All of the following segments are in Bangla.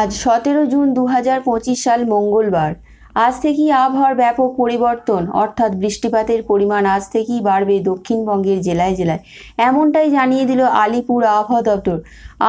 আজ সতেরো জুন দু হাজার পঁচিশ সাল মঙ্গলবার। আজ থেকেই আবহাওয়ার ব্যাপক পরিবর্তন, অর্থাৎ বৃষ্টিপাতের পরিমাণ আজ থেকেই বাড়বে দক্ষিণবঙ্গের জেলায় জেলায়। এমনটাই জানিয়ে দিল আলিপুর আবহাওয়া দপ্তর।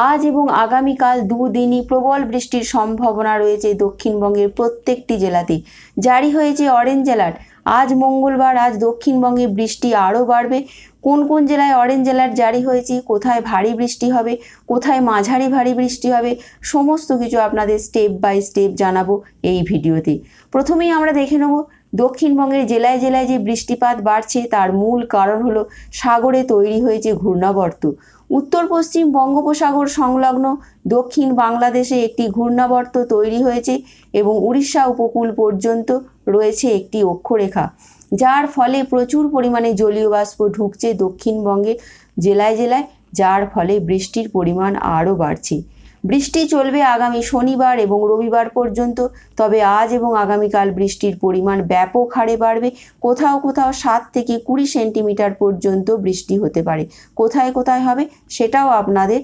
আজ এবং আগামীকাল দুদিনই প্রবল বৃষ্টির সম্ভাবনা রয়েছে দক্ষিণবঙ্গের প্রত্যেকটি জেলাতেই জারি হয়েছে অরেঞ্জ অ্যালার্ট। আজ মঙ্গলবার আজ দক্ষিণবঙ্গে বৃষ্টি আরও বাড়বে। কোন কোন জেলায় অরেঞ্জ অ্যালার্ট জারি হয়েছে, কোথায় ভারী বৃষ্টি হবে, কোথায় মাঝারি ভারী বৃষ্টি হবে, সমস্ত কিছু আপনাদের স্টেপ বাই স্টেপ জানাব এই ভিডিওতে। প্রথমেই আমরা দেখে নেব, দক্ষিণবঙ্গের জেলায় জেলায় যে বৃষ্টিপাত বাড়ছে, তার মূল কারণ হলো সাগরে তৈরি হয়েছে ঘূর্ণাবর্ত। উত্তর পশ্চিম বঙ্গোপসাগর সংলগ্ন দক্ষিণ বাংলাদেশে একটি ঘূর্ণাবর্ত তৈরি হয়েছে এবং উড়িষ্যা উপকূল পর্যন্ত রয়েছে একটি অক্ষরেখা। যার ফলে প্রচুর পরিমাণে জলীয় বাষ্প ঢুকছে দক্ষিণবঙ্গে জেলায় জেলায়, যার ফলে বৃষ্টির পরিমাণ আরও বাড়ছে। বৃষ্টি চলবে আগামী শনিবার এবং রবিবার পর্যন্ত, তবে আজ এবং আগামীকাল বৃষ্টির পরিমাণ ব্যাপক হারে বাড়বে। কোথাও কোথাও সাত থেকে কুড়ি সেন্টিমিটার পর্যন্ত বৃষ্টি হতে পারে। কোথায় কোথায় হবে সেটাও আপনাদের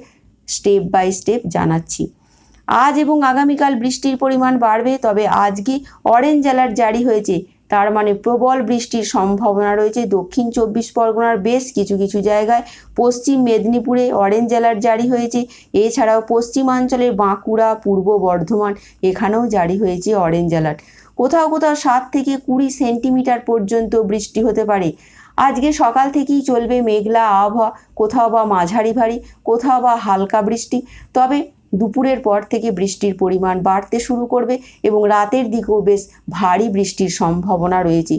স্টেপ বাই স্টেপ জানাচ্ছি। আজ এবং আগামীকাল বৃষ্টির পরিমাণ বাড়বে, তবে আজকে অরেঞ্জ অ্যালার্ট জারি হয়েছে। তার মানে প্রবল বৃষ্টির সম্ভাবনা রয়েছে। দক্ষিণ চব্বিশ পরগনার বেশ কিছু কিছু জায়গায়। পশ্চিম মেদিনীপুরে অরেঞ্জ অ্যালার্ট জারি হয়েছে। এছাড়াও পশ্চিমাঞ্চলের বাঁকুড়া, পূর্ব বর্ধমান এখানেও জারি হয়েছে অরেঞ্জ অ্যালার্ট কোথাও কোথাও সাত থেকে কুড়ি সেন্টিমিটার পর্যন্ত বৃষ্টি হতে পারে। আজকে সকাল থেকেই চলবে মেঘলা আবহাওয়া। কোথাও বা মাঝারি ভারী, কোথাও বা হালকা বৃষ্টি। তবে দুপুরের পর থেকে বৃষ্টির পরিমাণ বাড়তে শুরু করবে এবং রাতের দিকেও বেশ ভারী বৃষ্টির সম্ভাবনা রয়েছে।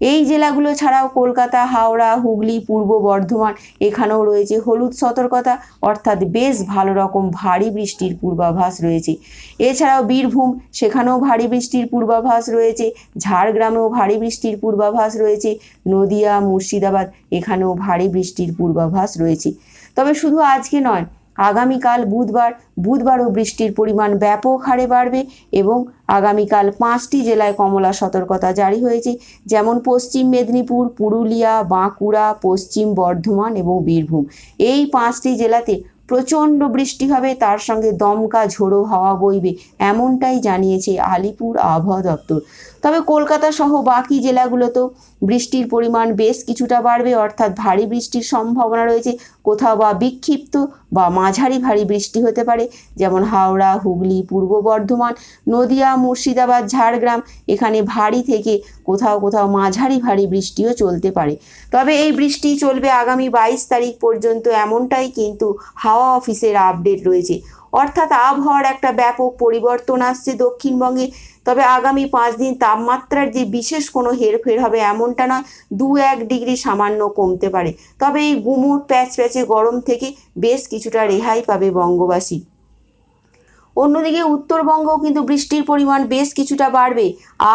এই জেলাগুলো ছাড়াও কলকাতা, হাওড়া, হুগলি, পূর্ব বর্ধমান এখানেও রয়েছে হলুদ সতর্কতা, অর্থাৎ বেশ ভালো রকম ভারী বৃষ্টির পূর্বাভাস রয়েছে। এছাড়াও বীরভূম, সেখানেও ভারী বৃষ্টির পূর্বাভাস রয়েছে, ঝাড়গ্রামেও ভারী বৃষ্টির পূর্বাভাস রয়েছে, নদিয়া, মুর্শিদাবাদ এখানেও ভারী বৃষ্টির পূর্বাভাস রয়েছে। তবে শুধু আজকে নয় আগামীকাল বুধবার বুধবারও বৃষ্টির পরিমাণ ব্যাপক হারে বাড়বে এবং আগামীকাল পাঁচটি জেলায় কমলা সতর্কতা জারি হয়েছে, যেমন পশ্চিম মেদিনীপুর, পুরুলিয়া, বাঁকুড়া, পশ্চিম বর্ধমান এবং বীরভূম। এই পাঁচটি জেলাতে প্রচণ্ড বৃষ্টি হবে, তার সঙ্গে দমকা ঝোড়ো হাওয়া বইবে, এমনটাই জানিয়েছে আলিপুর আবহাওয়া দপ্তর। তবে কলকাতা সহ বাকি জেলাগুলোতেও বৃষ্টির পরিমাণ বেশ কিছুটা বাড়বে, অর্থাৎ ভারী বৃষ্টির সম্ভাবনা রয়েছে। কোথাও বা বিক্ষিপ্ত বা মাঝারি ভারী বৃষ্টি হতে পারে, যেমন হাওড়া, হুগলি, পূর্ব বর্ধমান, নদিয়া, মুর্শিদাবাদ, ঝাড়গ্রাম, এখানে ভারী থেকে কোথাও কোথাও মাঝারি ভারী বৃষ্টিও চলতে পারে। তবে এই বৃষ্টি চলবে আগামী বাইশ তারিখ পর্যন্ত, এমনটাই কিন্তু হাওয়া অফিসের আপডেট রয়েছে। অর্থাৎ আবহাওয়ার একটা ব্যাপক পরিবর্তন আসছে দক্ষিণবঙ্গে। তবে আগামী পাঁচ দিন তাপমাত্রার যে বিশেষ কোনো হেরফের হবে এমনটা নয় দু এক ডিগ্রি সামান্য কমতে পারে। তবে এই গুমোট প্যাচ প্যাচে গরম থেকে বেশ কিছুটা রেহাই পাবে বঙ্গবাসী। অন্যদিকে উত্তরবঙ্গও কিন্তু বৃষ্টির পরিমাণ বেশ কিছুটা বাড়বে।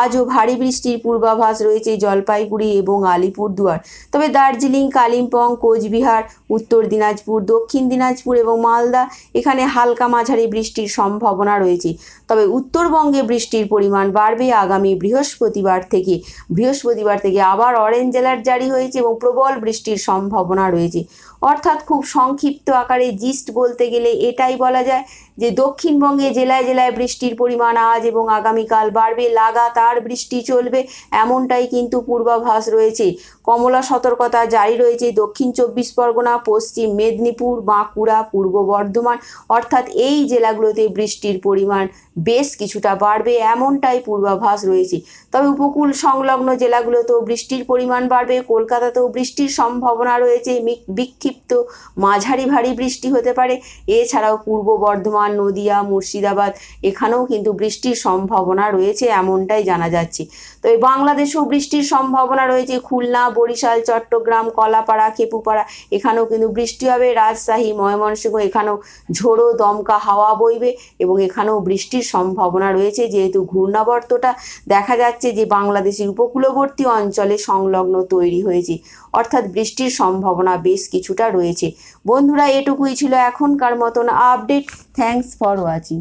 আজও ভারী বৃষ্টির পূর্বাভাস রয়েছে জলপাইগুড়ি এবং আলিপুরদুয়ার। তবে দার্জিলিং, কালিম্পং, কোচবিহার, উত্তর দিনাজপুর, দক্ষিণ দিনাজপুর এবং মালদা এখানে হালকা মাঝারি বৃষ্টির সম্ভাবনা রয়েছে। তবে উত্তরবঙ্গে বৃষ্টির পরিমাণ বাড়বে আগামী বৃহস্পতিবার থেকে। বৃহস্পতিবার থেকে আবার অরেঞ্জ অ্যালার্ট জারি হয়েছে এবং প্রবল বৃষ্টির সম্ভাবনা রয়েছে। অর্থাৎ খুব সংক্ষিপ্ত আকারে জিস্ট বলতে গেলে এটাই বলা যায় যে দক্ষিণবঙ্গে জেলায় জেলায় বৃষ্টির পরিমাণ আজ এবং আগামীকাল বাড়বে, লাগাতার বৃষ্টি চলবে, এমনটাই কিন্তু পূর্বাভাস রয়েছে। কমলা সতর্কতা জারি রয়েছে দক্ষিণ চব্বিশ পরগনা, পশ্চিম মেদিনীপুর, বাঁকুড়া, পূর্ব বর্ধমান। অর্থাৎ এই জেলাগুলোতে বৃষ্টির পরিমাণ বেশ কিছুটা বাড়বে, এমনটাই পূর্বাভাস রয়েছে। তবে উপকূল সংলগ্ন জেলাগুলোতেও বৃষ্টির পরিমাণ বাড়বে, কলকাতাতেও বৃষ্টির সম্ভাবনা রয়েছে বিক্ষিপ্ত মাঝারি ভারী বৃষ্টি হতে পারে। এছাড়াও পূর্ব বর্ধমান, নদিয়া, মুর্শিদাবাদ, এখানেও কিন্তু বৃষ্টির সম্ভাবনা রয়েছে, এমনটাই জানা যাচ্ছে। তবে বাংলাদেশেও বৃষ্টির সম্ভাবনা রয়েছে। খুলনা, বরিশাল, চট্টগ্রাম, কলাপাড়া, খেপুপাড়া, এখানেও কিন্তু বৃষ্টি হবে। রাজশাহী, ময়মনসিংহ, এখানেও ঝোড়ো, দমকা হাওয়া বইবে এবং এখানেও বৃষ্টির সম্ভাবনা রয়েছে। যেহেতু ঘূর্ণাবর্তটা দেখা যাচ্ছে যে বাংলাদেশের উপকূলবর্তী অঞ্চলে সংলগ্ন তৈরি হয়েছে, অর্থাৎ বৃষ্টির সম্ভাবনা বেশ কিছুটা রয়েছে। বন্ধুরা, এটুকুই ছিল এখনকার মতন আপডেট। Thanks for watching